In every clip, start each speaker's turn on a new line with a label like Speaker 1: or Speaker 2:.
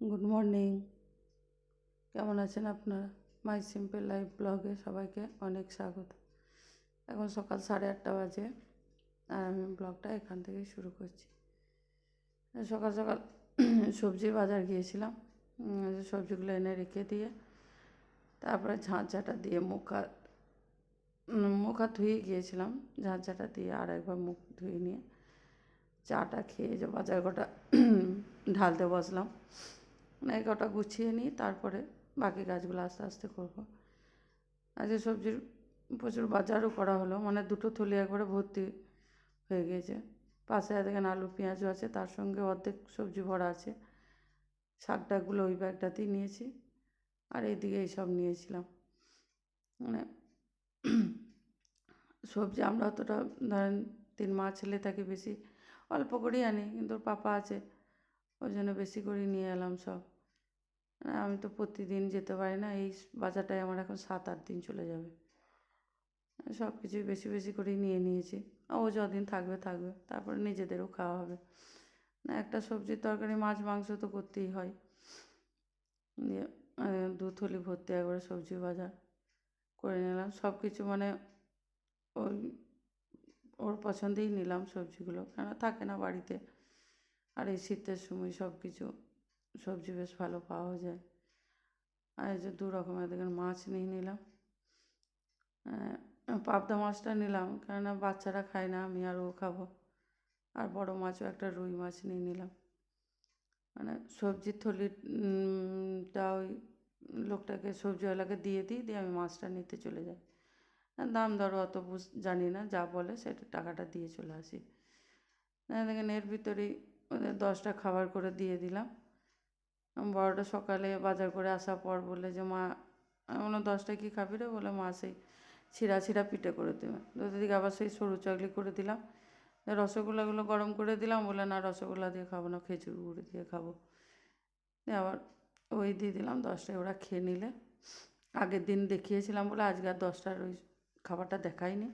Speaker 1: Good morning কেমন আছেন আপনারা? মাই সিম্পল লাইফ ব্লগে সবাইকে অনেক স্বাগত। এখন সকাল সাড়ে আটটা বাজে আর আমি ব্লগটা এখান থেকেই শুরু করছি। সকাল সকাল সবজির বাজার গিয়েছিলাম। সবজিগুলো এনে রেখে দিয়ে তারপরে ঝাঁঝাটা দিয়ে মুখ মুখ হাত ধুয়ে গিয়েছিলাম। ঝাঁঝাটা দিয়ে আর একবার মুখ ধুয়ে নিয়ে চাটা খেয়ে যে বাজার কটা ঢালতে বসলাম। মানে কটা গুছিয়ে নিই, তারপরে বাকি কাজগুলো আস্তে আস্তে করব। আজকে সবজির প্রচুর বাজারও করা হলো মানে দুটো থলি একবারে ভর্তি হয়ে গিয়েছে। পাশে দেখেন আলু, পেঁয়াজও আছে, তার সঙ্গে অর্ধেক সবজি ভরা আছে। শাক টাকগুলো ওই ব্যাগটাতেই নিয়েছি, আর এইদিকে এইসব নিয়েছিলাম। মানে সবজি আমরা অতটা, ধরেন তিন মা ছেলে থাকি বেশি, অল্প করেই আনি, কিন্তু পাপা আছে ওই জন্য বেশি করে নিয়ে এলাম সব। আমি তো প্রতিদিন যেতে পারি না, এই বাজারটায় আমার এখন সাত আট দিন চলে যাবে। সব কিছুই বেশি বেশি করেই নিয়ে নিয়েছি। ও যদিন থাকবে থাকবে, তারপরে নিজেদেরও খাওয়া হবে। না, একটা সবজির তরকারি, মাছ, মাংস তো করতেই হয়। দিয়ে দু থলি ভর্তি একবারে সবজি বাজার করে নিলাম। সব কিছু মানে ওই, ওর পছন্দেই নিলাম সবজিগুলো। কেন, থাকে না বাড়িতে। আর এই শীতের সময় সব কিছু সবজি বেশ ভালো পাওয়া যায়। আর এই যে দু রকমের দেখেন মাছ নিয়ে নিলাম। পাবদা মাছটা নিলাম, কেননা বাচ্চারা খায় না, আমি আর ও খাব। আর বড় মাছও একটা রুই মাছ নিয়ে নিলাম। মানে সবজির থলিটা ওই লোকটাকে, সবজিওয়ালাকে দিয়ে দিই, দিয়ে আমি মাছটা নিতে চলে যাই। দাম দরও অত বুঝ, জানি না, যা বলে সেটা টাকাটা দিয়ে চলে আসি। না দেখেন এর ভিতরেই ওদের দশটা খাবার করে দিয়ে দিলাম। বড়োটা সকালে বাজার করে আসার পর বলে যে, মা আমি বললাম দশটা কী খাবি রে? বলে মা, সেই ছিঁড়া ছিঁড়া পিঠে করে দেবে। দিদিকে আবার সেই সরু চাকলি করে দিলাম। রসগোল্লাগুলো গরম করে দিলাম। বলে না, রসগোল্লা দিয়ে খাব না, খেজুর গুড় দিয়ে খাব। আবার ওই দিয়ে দিলাম দশটায় ওরা খেয়ে নিলে। আগের দিন দেখিয়েছিলাম বলে আজকে আর দশটার ওই খাবারটা দেখাইনি।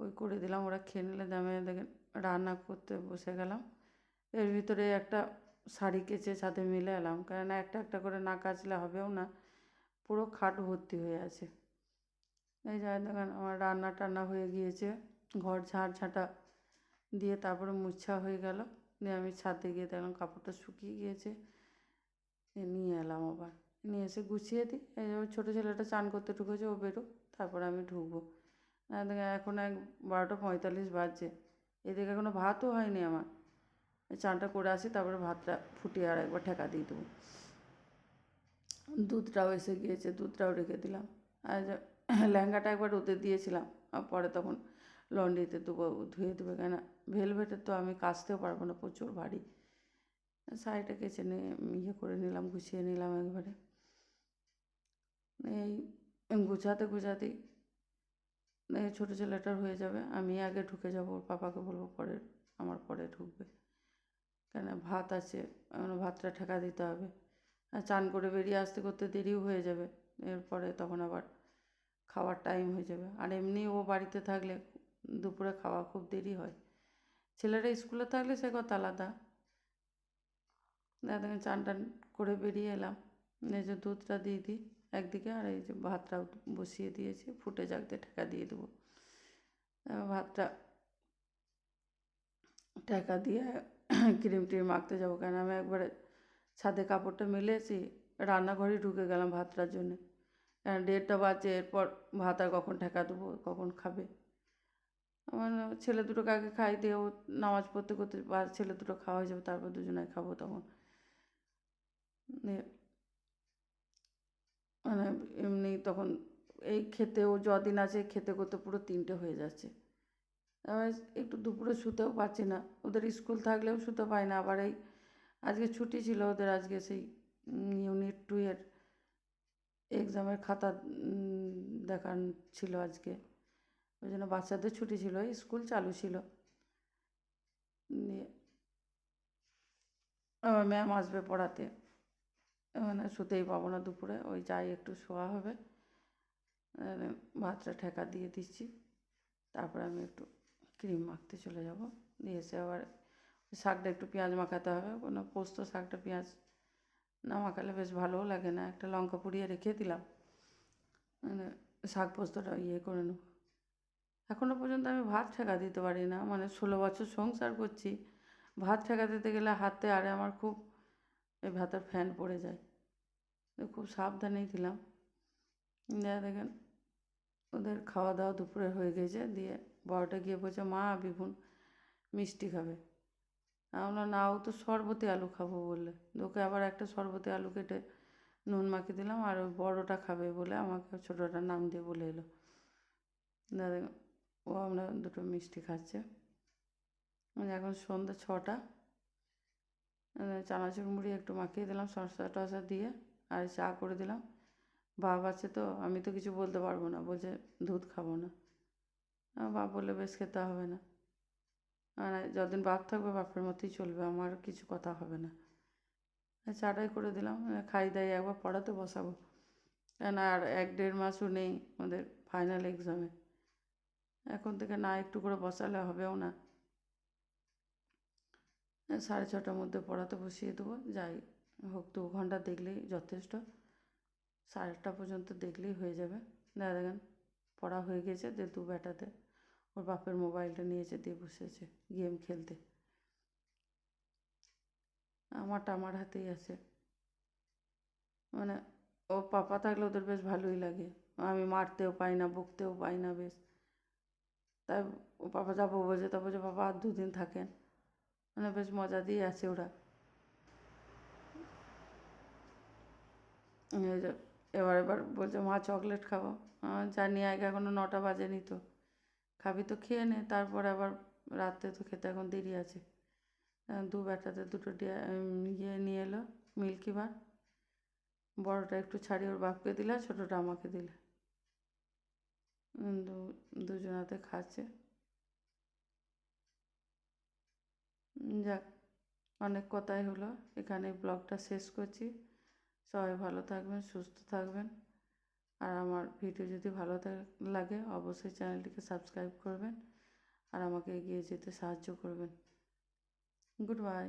Speaker 1: ওই করে দিলাম। ওরা খেয়ে নিলে দামে দেখেন রান্না করতে বসে গেলাম। এর ভিতরে একটা শাড়ি কেচে ছাদে মিলে এলাম। কেননা একটা একটা করে না কাচলে হবেও না। পুরো খাট ভর্তি হয়ে আছে। এই যা দেখেন, আমার রান্না টান্না হয়ে গিয়েছে। ঘর ঝাড় ঝাঁটা দিয়ে তারপরে মুছা হয়ে গেল। দিয়ে আমি ছাদে গিয়ে দেখলাম কাপড়টা শুকিয়ে গিয়েছে। নিয়ে এলাম আবার। নিয়ে এসে গুছিয়ে দিই। এই ছোটো ছেলেটা চান করতে ঢুকেছে, ও বেরো তারপরে আমি ঢুকবো। এখন এক বারোটা পঁয়তাল্লিশ বাজছে। এদিকে এখনও ভাতও হয়নি আমার। চানটা করে আসি, তারপরে ভাতটা ফুটিয়ে আর একবার ঠেকা দিয়ে দেবো। দুধটাও এসে গিয়েছে, দুধটাও রেখে দিলাম। আর লেহেঙ্গাটা একবার রোদে দিয়েছিলাম, আর পরে তখন লন্ড্রিতে দেবো ধুয়ে দেবে। কেন ভেলভেটের তো আমি কাচতেও পারব না, প্রচুর ভারী। শাড়িটা কেচে নিয়ে ইয়ে করে নিলাম, গুছিয়ে নিলাম একবারে। এই গুছাতে গুছাতেই ছোটো ছেলেটার হয়ে যাবে, আমি আগে ঢুকে যাব, ওর পাপাকে বলব পরে, আমার পরে ঢুকবে। কেন ভাত আছে ভাতটা ঠেকা দিতে হবে। চান করে বেরিয়ে আসতে করতে দেরিও হয়ে যাবে। এরপরে তখন আবার খাওয়ার টাইম হয়ে যাবে। আর এমনি ও বাড়িতে থাকলে দুপুরে খাওয়া খুব দেরি হয়। ছেলেরা স্কুলে থাকলে সে কথা আলাদা। দেখেন চান টান করে বেরিয়ে এলাম। এই যে দুধটা দিয়ে দিই একদিকে আর এই যে ভাতটাও বসিয়ে দিয়েছি। ফুটে যাকতে ঠেকা দিয়ে দেবো। ভাতটা ঠেকা দিয়ে ক্রিম টিম মাখতে যাব কেন? আমি একবারে ছাদে কাপড়টা মেলেছি, রান্নাঘরেই ঢুকে গেলাম ভাতটার জন্যে কারণ দেড়টা বাজে, এরপর ভাত আর কখন ঠেকা দেবো, কখন খাবে? আমার ছেলে দুটোকে আগে খাই দিয়ে ও নামাজ পড়তে করতে বা ছেলে দুটো খাওয়া হয়ে যাবে, তারপর দুজনে খাব তখন। মানে এমনি তখন এই খেতেও যদিন আছে, খেতে করতে পুরো তিনটে হয়ে যাচ্ছে। একটু দুপুরে শুতেও পারছি না। ওদের স্কুল থাকলেও শুতে পাই না, আবার এই আজকে ছুটি ছিল ওদের আজকে সেই ইউনিট টু এর এক্সামের খাতা দেখান ছিল আজকে। ওই জন্য বাচ্চাদের ছুটি ছিল স্কুল চালু ছিল। দিয়ে আমার ম্যাম আসবে পড়াতে। মানে শুতেই পাবো না দুপুরে, ওই যাই একটু শোয়া হবে। ভাতটা ঠেকা দিয়ে দিচ্ছি। তারপরে আমি একটু ক্রিম মাখতে চলে যাব। দিয়ে এসে আবার শাকটা একটু পেঁয়াজ মাখাতে হবে। কোনো পোস্ত শাকটা পেঁয়াজ না মাখালে বেশ ভালোও লাগে না। একটা লঙ্কা পুড়িয়ে রেখে দিলাম। মানে শাক পোস্তটা ইয়ে করে নেব। এখনও পর্যন্ত আমি ভাত ঠেকা দিতে পারি না। মানে ষোলো বছর সংসার করছি। ভাত ঠেকা দিতে গেলে হাতে আরে আমার খুব এই ভাতের ফ্যান পড়ে যায়। খুব সাবধানেই দিলাম। দেখেন, ওদের খাওয়া দাওয়া দুপুরে হয়ে গেছে। দিয়ে বড়টা গিয়ে বলছে, মা, বিভুন মিষ্টি খাবে। আমি বললাম, না, ও তো শরবতি আলু খাব বললে। ওকে আবার একটা শরবতি আলু কেটে নুন মাখিয়ে দিলাম, আর ওই বড়োটা খাবে বলে আমাকে ছোটোটার নাম দিয়ে বলে এলো। দাদা, ও আমরা দুটো মিষ্টি খাচ্ছে। এখন সন্ধ্যে ছটা। চানাচুর মুড়ি একটু মাখিয়ে দিলাম, শসা টসা দিয়ে, আর চা করে দিলাম। বাপ আছে তো, আমি তো কিছু বলতে পারব না, বলছে, দুধ খাব না। বাপ বললে, বেশ, খেতে হবে না। মানে যতদিন বাপ থাকবে, বাপের মতোই চলবে, আমার কিছু কথা হবে না। চাটাই করে দিলাম, খাই দাই, একবার পড়াতে বসাবো। কেন, আর এক দেড় মাসও নেই ওদের ফাইনাল এক্সামে এখন থেকে না একটু করে বসালে হবেও না। সাড়ে ছটার মধ্যে পড়াতে বসিয়ে দেবো, যাই হোক, দু ঘণ্টা দেখলেই যথেষ্ট। সাড়ে আটটা পর্যন্ত দেখলেই হয়ে যাবে। দেখা দেখেন পড়া হয়ে গেছে, যে দু বেটাতে ওর বাপের মোবাইলটা নিয়েছে, দিয়ে বসেছে গেম খেলতে। আমারটা আমার হাতেই আছে। মানে ও পাপা থাকলে ওদের বেশ ভালোই লাগে। আমি মারতেও পাই না, বকতেও পাই না বেশ। তাই ও পাপা যাব বলছে, তা বলছে বাবা আর দুদিন থাকেন। মানে বেশ মজা দিয়ে আছে ওরা। যে এবার এবার বলছে, মা, চকলেট খাব। জানি আগে এখনও নটা বাজেনি তো। খাবি তো, খেয়ে নে। তারপর আবার রাত্রে তো খেতে এখন দেরি আছে। দু বেটাতে দুটো ইয়ে নিয়ে এলো, মিল্কি বার। বড়োটা একটু ছাড়িয়ে ওর বাপকে দিলে, ছোটোটা আমাকে দিলে। দু, দুজনাতে খাচ্ছে। যাক, অনেক কথাই হলো। এখানে ব্লগটা শেষ করছি। সবাই ভালো থাকবেন, সুস্থ থাকবেন। আর আমার ভিডিও যদি ভালো লাগে অবশ্যই চ্যানেলটিকে সাবস্ক্রাইব করবেন। আর আমাকে এগিয়ে যেতে সাহায্য করবেন। Good bye.